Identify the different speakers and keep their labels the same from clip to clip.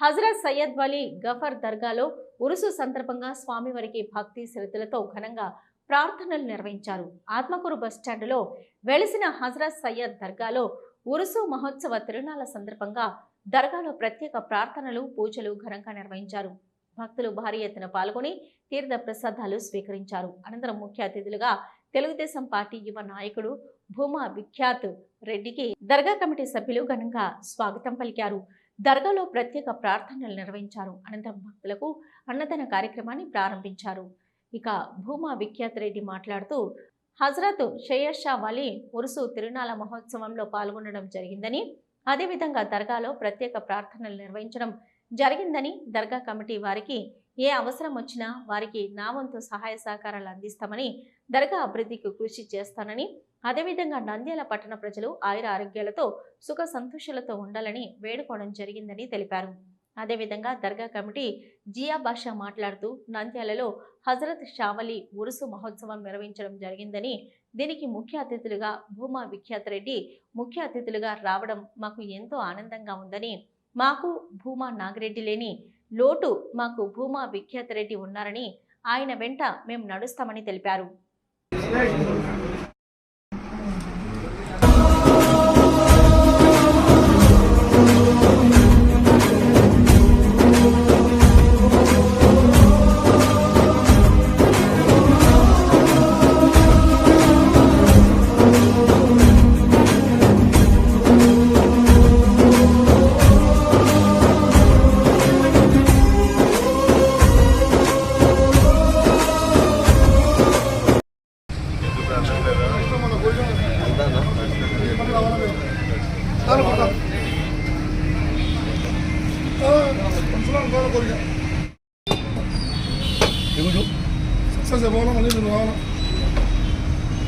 Speaker 1: హజరత్ సయ్యద్ వలీ గఫర్ దర్గాలో ఉరుసు సందర్భంగా స్వామివారికి భక్తి శ్రద్ధలతో ఘనంగా ప్రార్థనలు నిర్వహించారు. ఆత్మకూరు బస్టాండ్లో వెలిసిన హజరత్ సయ్యద్ దర్గాలో ఉరుసు మహోత్సవ తిరునాళ్ళ సందర్భంగా దర్గాలో ప్రత్యేక ప్రార్థనలు పూజలు ఘనంగా నిర్వహించారు. భక్తులు భారీ ఎత్తున పాల్గొని తీర్థ ప్రసాదాలు స్వీకరించారు. అనంతరం ముఖ్య అతిథులుగా తెలుగుదేశం పార్టీ యువ నాయకుడు భూమా విఖ్యాత్ రెడ్డికి దర్గా కమిటీ సభ్యులు ఘనంగా స్వాగతం పలికారు. దర్గాలో ప్రత్యేక ప్రార్థనలు నిర్వహించారు. అనంతరం భక్తులకు అన్నదాన కార్యక్రమాన్ని ప్రారంభించారు. ఇక భూమా విఖ్యాత్ రెడ్డి మాట్లాడుతూ హజరత్ షేయర్ షా వలీ ఉరుసు తిరునాళ మహోత్సవంలో పాల్గొనడం జరిగిందని అదేవిధంగా దర్గాలో ప్రత్యేక ప్రార్థనలు నిర్వహించడం జరిగిందని దర్గా కమిటీ వారికి ఏ అవసరం వచ్చినా వారికి నా వంతు సహాయ సహకారాలు అందిస్తామని దర్గా అభివృద్ధికి కృషి చేస్తానని అదేవిధంగా నంద్యాల పట్టణ ప్రజలు ఆయుర ఆరోగ్యాలతో సుఖ సంతోషాలతో ఉండాలని వేడుకోవడం జరిగిందని తెలిపారు. అదేవిధంగా దర్గా కమిటీ జియా బాషా మాట్లాడుతూ నంద్యాలలో హజరత్ షావలి ఉరుసు మహోత్సవం నిర్వహించడం జరిగిందని దీనికి ముఖ్య అతిథులుగా భూమా విఖ్యాత్ రెడ్డి ముఖ్య అతిథులుగా రావడం మాకు ఎంతో ఆనందంగా ఉందని మాకు భూమా నాగిరెడ్డి లేని లోటు మాకు భూమా విఖ్యాత రెడ్డి ఉన్నారని ఆయన వెంట మేము నడుస్తామని తెలిపారు.
Speaker 2: దిగుడు
Speaker 3: సక్సెస్ అవ్వాలా మళ్ళీ నువ్వు రావాలా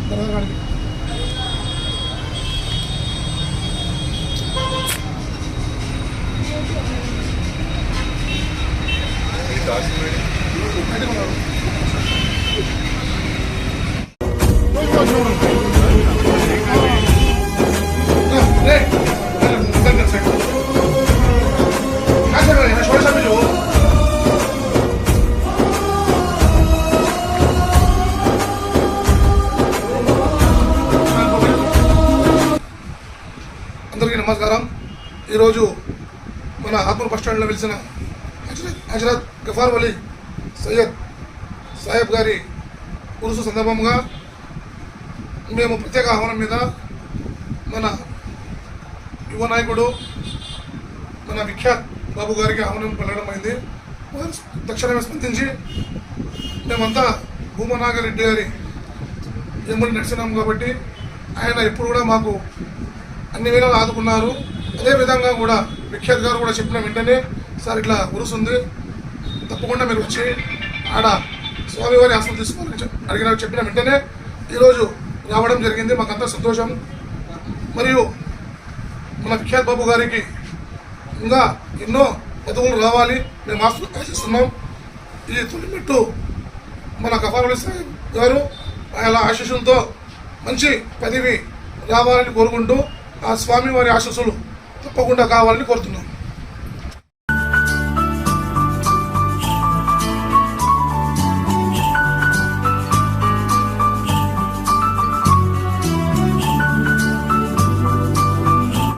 Speaker 3: దర్గా కాడికి బయటకు ఉన్నారు. నమస్కారం. ఈరోజు మన ఆత్మూరు బస్ స్టాండ్లో వెలిసిన హజరత్ హజరత్ గఫార్ వలీ సయ్యద్ సాహెబ్ గారి పురుషు సందర్భంగా మేము ప్రత్యేక ఆహ్వానం మీద మన యువ నాయకుడు మన విఖ్యాత్ బాబు గారికి ఆహ్వానం పలకడం అయింది. తక్షణమే స్పందించి మేమంతా భూమనాగరెడ్డి గారి ఎమ్మెల్యే నడిచినాం కాబట్టి ఆయన ఎప్పుడు కూడా మాకు అన్ని విధాలు ఆదుకున్నారు. అదేవిధంగా కూడా విఖ్యాత్ గారు కూడా చెప్పిన వెంటనే సార్ ఇట్లా ఉరుసుంది తప్పకుండా మీరు వచ్చి ఆడ స్వామివారి ఆశ్రమం తీసుకోవాలని అడిగిన చెప్పిన వెంటనే ఈరోజు రావడం జరిగింది. మాకంతా సంతోషం. మరియు మన విఖ్యాత్ బాబు గారికి ఇంకా ఎన్నో పదవులు రావాలి. మేము ఆశ- ఆశిస్తున్నాం. ఈ తొలిమెట్టు మన కఫారుల సాహెబ్ గారు ఆయన ఆశీస్సులతో మంచి పదవి రావాలని కోరుకుంటూ ఆ స్వామి వారి తప్పకుండా కావాలని కోరుతున్నాం.